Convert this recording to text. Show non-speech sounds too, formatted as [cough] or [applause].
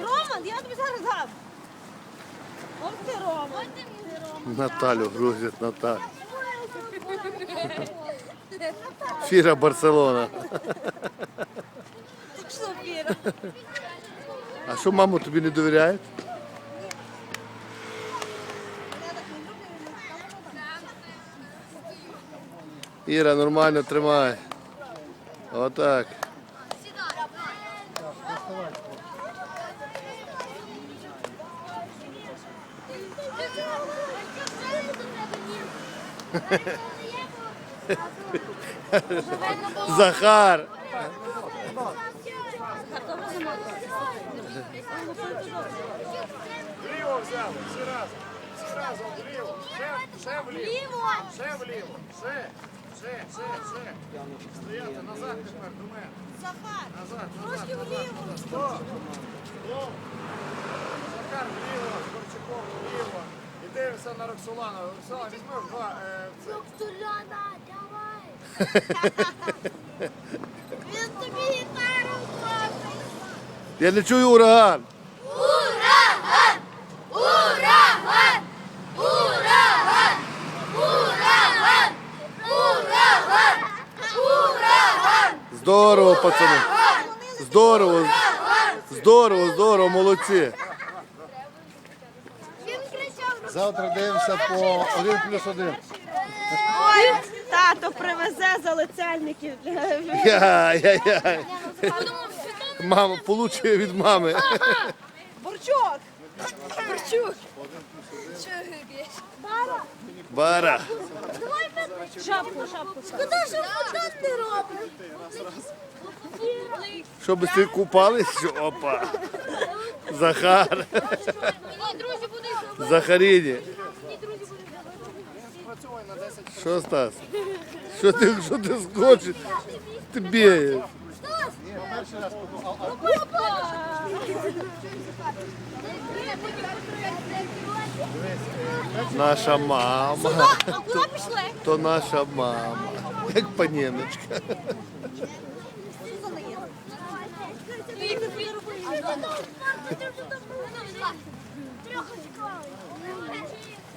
Роман, я тобі зараз дам. Ось ти, Роман. Наталю грузять Наталю. Фіра Барселона. Так що, Віра? А що маму тобі не довіряє? Іра, нормально тримай. Отак. [laughs] Захар. Вліво взяли, всі разом. Всі разом вліво. Ще, ще вліво. Ще вліво. Ще, ще, ще, ще. Стояти назад тепер до мене. Захар. Назад, назад, назад, назад. Стоп. Стоп. Захар вліво, Корчаков вліво. І дивимося на Роксолану. Роксолана, візьми два. Е, це. Туляна, давай. [laughs] Він тобі гітару зробить. Я не чую ураган. Ураган! Ураган! Ураган! Ураган! Ураган! Ураган! Здорово, пацани. Здорово. Здорово, здорово, молодці. Завтра дивимося по 1 плюс 1. Ой, тато привезе залицяльників. Я, я, я. Мама получує від мами. Борчок. Борчук. Бара. Шапку, шапку. Куди ж фотон не робить? Що би ти купались? Опа. Захар. Мені друзі будуть Захаріні. Мені друзі будуть Що Стас? Що ти, що ти скочиш? Ти бієш. Наша мама. А куди пішли? То наша мама. Як паніночка. Трьох чекали.